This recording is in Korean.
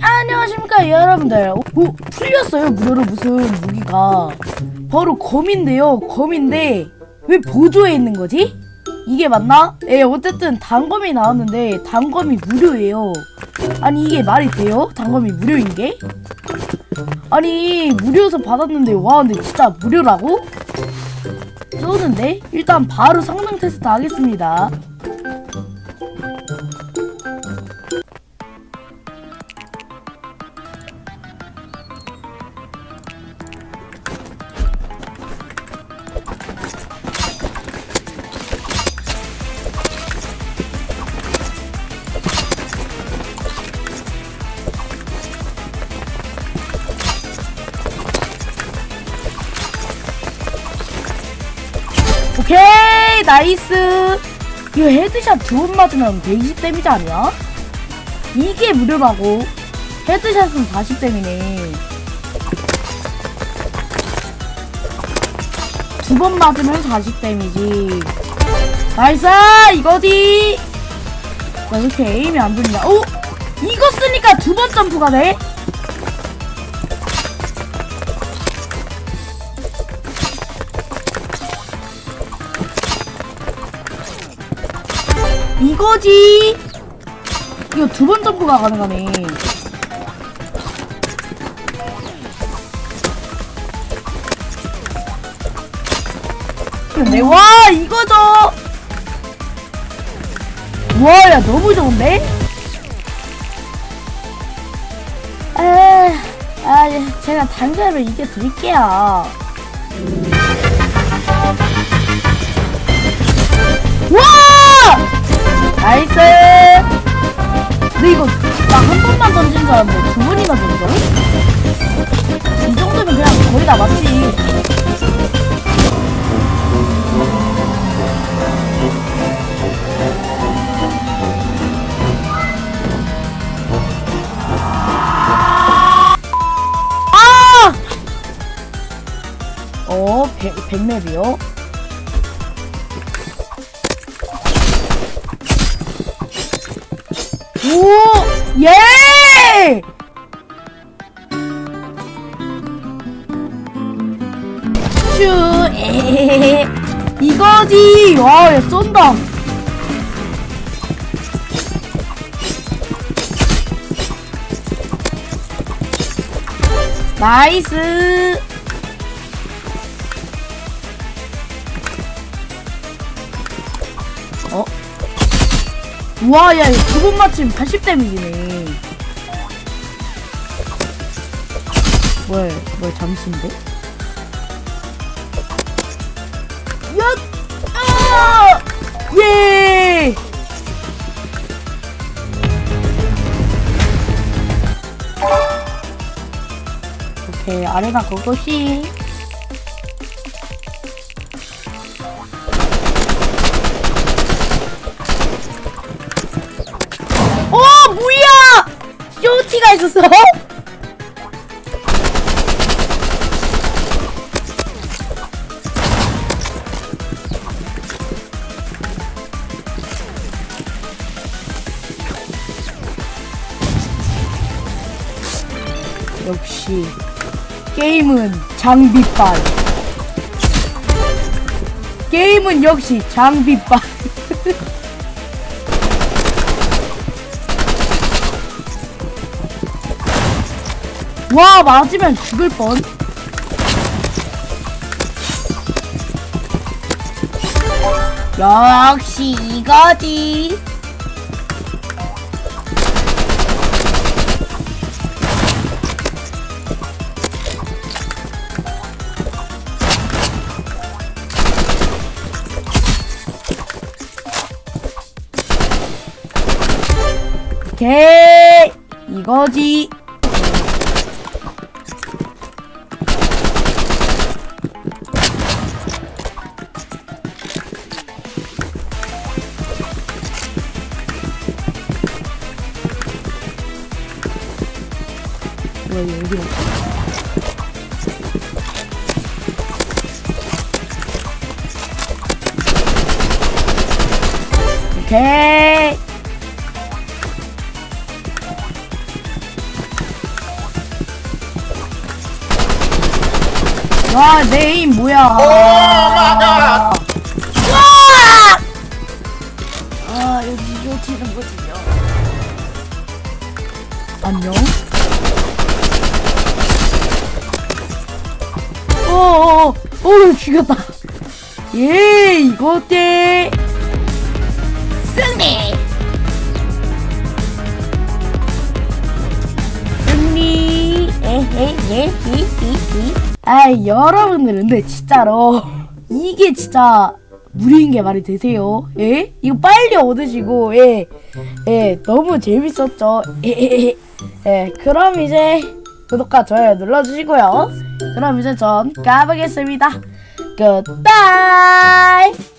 안녕하십니까 여러분들 오 풀렸어요 무료로 무슨 무기가 바로 검인데요 검인데 왜 보조에 있는 거지? 이게 맞나? 예 어쨌든 단검이 나왔는데 단검이 무료예요 아니 이게 말이 돼요? 단검이 무료인 게? 아니 무료에서 받았는데 와 근데 진짜 무료라고? 쏘는데? 일단 바로 성능 테스트 하겠습니다 오케이 나이스. 이거 헤드샷 두 번 맞으면 120 데미지 아니야? 이게 무료라고. 헤드샷은 40 데미네 두 번 맞으면 40 데미지. 나이스! 이거지! 나왜 이렇게 에임이 안 좋냐? 오! 이거 쓰니까 두 번 점프가 돼? 이거지. 이거 두 번 점프가 가능하네. 근데 와 이거죠. 와야 너무 좋은데? 아, 아 제가 단결을 이겨 드릴게요. 와! 나이스! 근데 이거 나 한 번만 던진 줄 알았는데 두 번이나 던져? 이 정도면 그냥 거의 다 맞지. 아! 어, 백, 백맵이요? 오! 예! 슈, 에헤헤. 이거지! 와, 야, 쩐다! 나이스! 와, 야, 이거 두번 맞추면 80 데미지네. 뭐야, 뭐야, 잠시인데? 야! 아! 예! 오케이, 아래가 그것이. 쇼티가 있었어? 역시 게임은 장비빨. 게임은 역시 장비빨. 와 맞으면 죽을 뻔. 역시 이거지. 오케이 이거지. 나 여기 오케이. 와 네임 뭐야? 와! 아, 여기 이거 튀는 거지요 안녕? 어어어, 어, 죽였다. 예, 이거 어때? 승리! 승리! 에헤헤히히히. 아, 여러분들, 근데 진짜로. 이게 진짜 무리인 게 말이 되세요? 예? 이거 빨리 얻으시고, 예. 예, 너무 재밌었죠? 에헤헤. 예, 그럼 이제 구독과 좋아요 눌러주시고요. 그럼 이제 전 가보겠습니다. 굿바이!